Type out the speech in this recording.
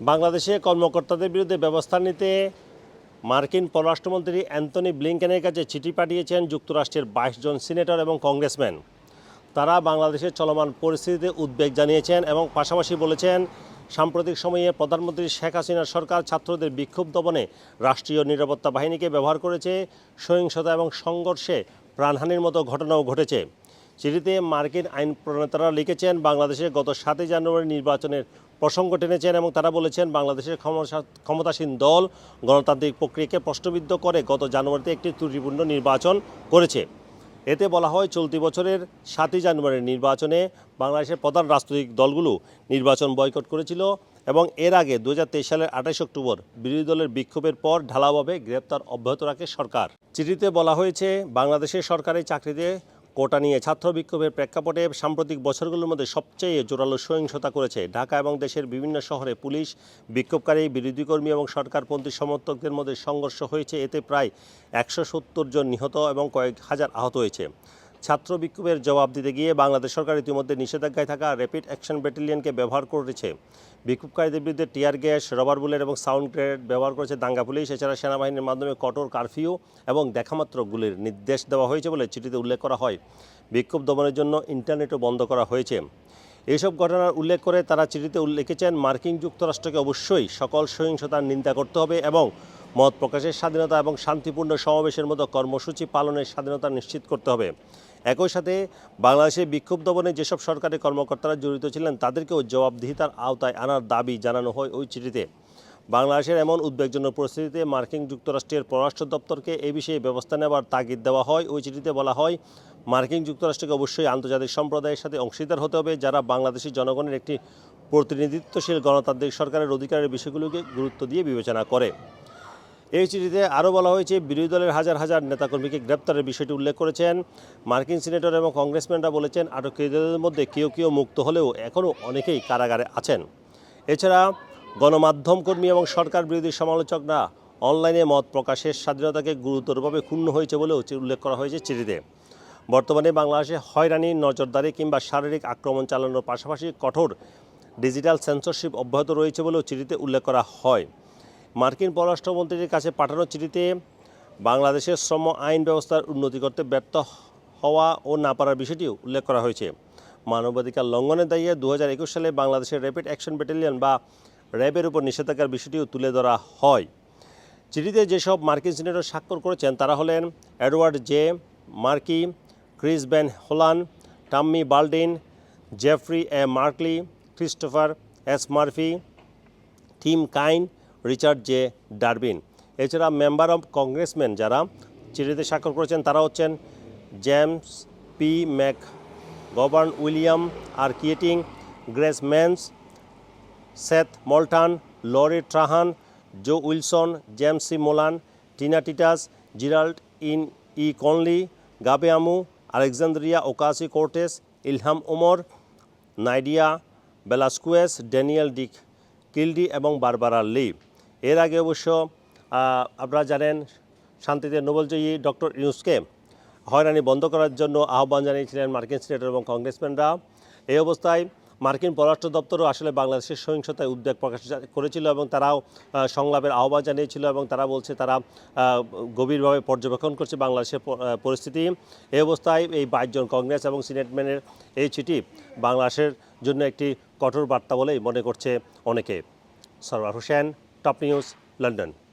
বাংলাদেশে কর্মকর্তাদের বিরুদ্ধে ব্যবস্থা নিতে মার্কিন পররাষ্ট্রমন্ত্রী অ্যান্টনি ব্লিংকেনের কাছে চিঠি পাঠিয়েছেন যুক্তরাষ্ট্রের বাইশ জন সিনেটর এবং কংগ্রেসম্যান। তারা বাংলাদেশের চলমান পরিস্থিতিতে উদ্বেগ জানিয়েছেন এবং পাশাপাশি বলেছেন, সাম্প্রতিক সময়ে প্রধানমন্ত্রী শেখ হাসিনার সরকার ছাত্রদের বিক্ষোভ দমনে রাষ্ট্রীয় নিরাপত্তা বাহিনীকে ব্যবহার করেছে, সহিংসতা এবং সংঘর্ষে প্রাণহানির মতো ঘটনাও ঘটেছে। চিঠিতে মার্কিন আইন প্রণেতারা লিখেছেন, বাংলাদেশে গত সাতই জানুয়ারি নির্বাচনের প্রসঙ্গ টেনেছেন এবং তারা বলেছেন, বাংলাদেশের ক্ষমতা- ক্ষমতাসীন দল গণতান্ত্রিক প্রক্রিয়াকে প্রশ্নবিদ্ধ করে গত জানুয়ারিতে একটি ত্রুটিপূর্ণ নির্বাচন করেছে। এতে বলা হয়, চলতি বছরের সাতই জানুয়ারির নির্বাচনে বাংলাদেশের প্রধান রাজনৈতিক দলগুলো নির্বাচন বয়কট করেছিল এবং এর আগে দু হাজার তেইশ সালের আঠাশ অক্টোবর বিরোধী দলের বিক্ষোভের পর ঢালাওভাবে গ্রেপ্তার অব্যাহত রাখে সরকার। চিঠিতে বলা হয়েছে, বাংলাদেশের সরকারি চাকরিতে কোটা নিয়ে ছাত্র বিক্ষোভের প্রেক্ষাপটে সাম্প্রতিক বছরগুলোর মধ্যে সবচেয়ে জোরালো সহিংসতা করেছে ঢাকা এবং দেশের বিভিন্ন শহরে পুলিশ, বিক্ষোভকারী, বিরোধী কর্মী এবং সরকারপন্থী সমর্থকদের মধ্যে সংঘর্ষ হয়েছে। এতে প্রায় একশো সত্তর জন নিহত এবং কয়েক হাজার আহত হয়েছে। ছাত্র বিক্ষোভের জবাব দিতে গিয়ে বাংলাদেশ সরকার ইতিমধ্যে নিষেধাজ্ঞায় থাকা র্যাপিড অ্যাকশন ব্যাটালিয়নকে ব্যবহার করেছে। বিক্ষোভকারীদের বিরুদ্ধে টিয়ার গ্যাস, রবার বুলেট এবং সাউন্ড গ্রেনেড ব্যবহার করেছে দাঙ্গা পুলিশ। এছাড়া সেনাবাহিনীর মাধ্যমে কঠোর কারফিউ এবং দেখামাত্র গুলির নির্দেশ দেওয়া হয়েছে বলে চিঠিতে উল্লেখ করা হয়। বিক্ষোভ দমনের জন্য ইন্টারনেটও বন্ধ করা হয়েছে। এইসব ঘটনার উল্লেখ করে তারা চিঠিতে লিখেছেন, মার্কিন যুক্তরাষ্ট্রকে অবশ্যই সকল সহিংসতার নিন্দা করতে হবে এবং মত প্রকাশের স্বাধীনতা এবং শান্তিপূর্ণ সমাবেশের মতো কর্মসূচি পালনের স্বাধীনতা নিশ্চিত করতে হবে। একই সাথে বাংলাদেশে বিক্ষোভ দমনে যেসব সরকারি কর্মকর্তারা জড়িত ছিলেন, তাদেরকেও জবাবদিহিতার আওতায় আনার দাবি জানানো হয় ওই চিঠিতে। বাংলাদেশের এমন উদ্বেগজনক পরিস্থিতিতে মার্কিন যুক্তরাষ্ট্রের পররাষ্ট্র দপ্তরকে এ বিষয়ে ব্যবস্থা নেওয়ার তাগিদ দেওয়া হয়। ওই চিঠিতে বলা হয়, মার্কিন যুক্তরাষ্ট্রকে অবশ্যই আন্তর্জাতিক সম্প্রদায়ের সাথে অংশীদার হতে হবে, যারা বাংলাদেশি জনগণের একটি প্রতিনিধিত্বশীল গণতান্ত্রিক সরকারের অধিকারের বিষয়গুলোকে গুরুত্ব দিয়ে বিবেচনা করে। এই চিঠিতে আরও বলা হয়েছে, বিরোধী দলের হাজার হাজার নেতাকর্মীকে গ্রেপ্তারের বিষয়টি উল্লেখ করেছেন। মার্কিন সিনেটর এবং কংগ্রেসম্যানরা বলেছেন, আটককৃতদের মধ্যে কেউ কেউ মুক্ত হলেও এখনও অনেকেই কারাগারে আছেন। এছাড়া গণমাধ্যম কর্মী এবং সরকার বিরোধী সমালোচকরা অনলাইনে মত প্রকাশের স্বাধীনতাকে গুরুতরভাবে ক্ষুণ্ণ হয়েছে বলেও উল্লেখ করা হয়েছে চিঠিতে। বর্তমানে বাংলাদেশে হয়রানি নজরদারি কিংবা শারীরিক আক্রমণ চালানোর পাশাপাশি কঠোর ডিজিটাল সেন্সরশিপ অব্যাহত রয়েছে বলেও চিঠিতে উল্লেখ করা হয়। মার্কিন পররাষ্ট্রমন্ত্রীর কাছে পাঠানো চিঠিতে বাংলাদেশের শ্রম আইন ব্যবস্থার উন্নতি করতে ব্যর্থ হওয়া ও না পারার বিষয়টিও উল্লেখ করা হয়েছে। মানবাধিকার লঙ্ঘনের দায়ী দু সালে বাংলাদেশের র্যাপিড অ্যাকশন ব্যাটালিয়ন বা র্যাবের উপর নিষেধাজ্ঞার বিষয়টিও তুলে ধরা হয়। চিঠিতে যেসব মার্কিন সিনেটর স্বাক্ষর করেছেন, তারা হলেন Edward J Markey, Chris Van Hollen, Tammy Baldwin, Jeffrey A Merkley, Christopher S Murphy, Tim Kaine Richard J Durbin. এছাড়া মেম্বার অফ কংগ্রেসম্যান যারা চিঠিতে স্বাক্ষর করেছেন, তারা হচ্ছেন James P McGovern William R Keating, Grace Meng, Seth Moulton, Lori Trahan, Joe Wilson, James C Moylan, Dina Titus, Gerald in E Connolly, Gabe Amo, Alexandria Ocasio Cortez, Ilhan Omar, Nydia Velazquez, Daniel Dick, Kildee এবং Barbara লি। এর আগে অবশ্য আপনারা জানেন, শান্তিতে নোবেলজয়ী doctor ইউনুসকে হয়রানি বন্ধ করার জন্য আহ্বান জানিয়েছিলেন মার্কিন সিনেটর এবং কংগ্রেসম্যানরা। এই অবস্থায় মার্কিন পররাষ্ট্র দপ্তরও আসলে বাংলাদেশের সহিংসতায় উদ্বেগ প্রকাশ করেছিল এবং তারাও সংলাপের আহ্বান জানিয়েছিল এবং তারা বলছে তারা গভীরভাবে পর্যবেক্ষণ করছে বাংলাদেশের পরিস্থিতি। এই অবস্থায় এই বাইশজন কংগ্রেস এবং সিনেটম্যানের এই চিঠি বাংলাদেশের জন্য একটি কঠোর বার্তা বলেই মনে করছে অনেকে। Sarwar Hossain Top News, London.